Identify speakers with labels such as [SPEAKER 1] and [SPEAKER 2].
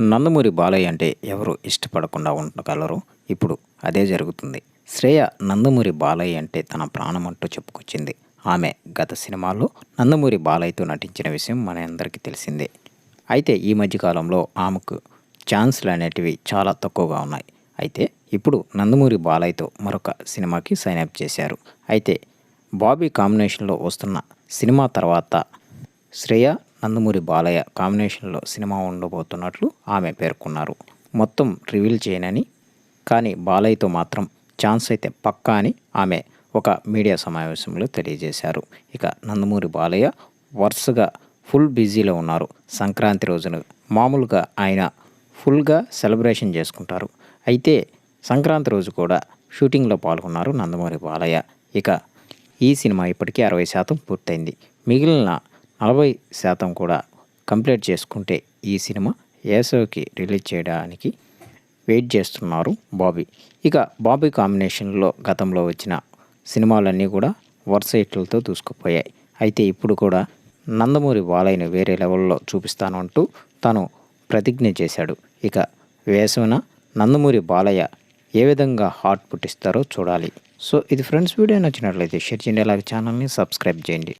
[SPEAKER 1] నందమూరి బాలయ్య అంటే ఎవరు ఇష్టపడకుండా ఉండగలరు? ఇప్పుడు అదే జరుగుతుంది. శ్రేయ నందమూరి బాలయ్య అంటే తన ప్రాణం అంటూ చెప్పుకొచ్చింది. ఆమె గత సినిమాల్లో నందమూరి బాలయ్యతో నటించిన విషయం మన అందరికీ తెలిసిందే. అయితే ఈ మధ్యకాలంలో ఆమెకు ఛాన్స్లు అనేటివి చాలా తక్కువగా ఉన్నాయి. అయితే ఇప్పుడు నందమూరి బాలయ్యతో మరొక సినిమాకి సైన్ అప్ చేశారు. అయితే బాబీ కాంబినేషన్లో వస్తున్న సినిమా తర్వాత శ్రేయ నందమూరి బాలయ్య కాంబినేషన్లో సినిమా ఉండబోతున్నట్లు ఆమె పేర్కొన్నారు. మొత్తం రివీల్ చేయనని కానీ బాలయ్యతో మాత్రం ఛాన్స్ అయితే పక్కా అని ఆమె ఒక మీడియా సమావేశంలో తెలియజేశారు. ఇక నందమూరి బాలయ్య వరుసగా ఫుల్ బిజీలో ఉన్నారు. సంక్రాంతి రోజున మామూలుగా ఆయన ఫుల్గా సెలబ్రేషన్ చేసుకుంటారు. అయితే సంక్రాంతి రోజు కూడా షూటింగ్లో పాల్గొన్నారు నందమూరి బాలయ్య. ఇక ఈ సినిమా ఇప్పటికీ అరవై శాతం పూర్తయింది. మిగిలిన నలభై శాతం కూడా కంప్లీట్ చేసుకుంటే ఈ సినిమా వేసవికి రిలీజ్ చేయడానికి వెయిట్ చేస్తున్నారు బాబీ. ఇక బాబీ కాంబినేషన్లో గతంలో వచ్చిన సినిమాలన్నీ కూడా వరుస హిట్లతో దూసుకుపోయాయి. అయితే ఇప్పుడు కూడా నందమూరి బాలయ్యను వేరే లెవెల్లో చూపిస్తాను అంటూ తను ప్రతిజ్ఞ చేశాడు. ఇక వేసవిన నందమూరి బాలయ్య ఏ విధంగా హార్ట్ పుట్టిస్తారో చూడాలి. సో ఇది ఫ్రెండ్స్ వీడియో నచ్చినట్లయితే షేర్ చేయండి అలాగే ఛానల్ని సబ్స్క్రైబ్ చేయండి.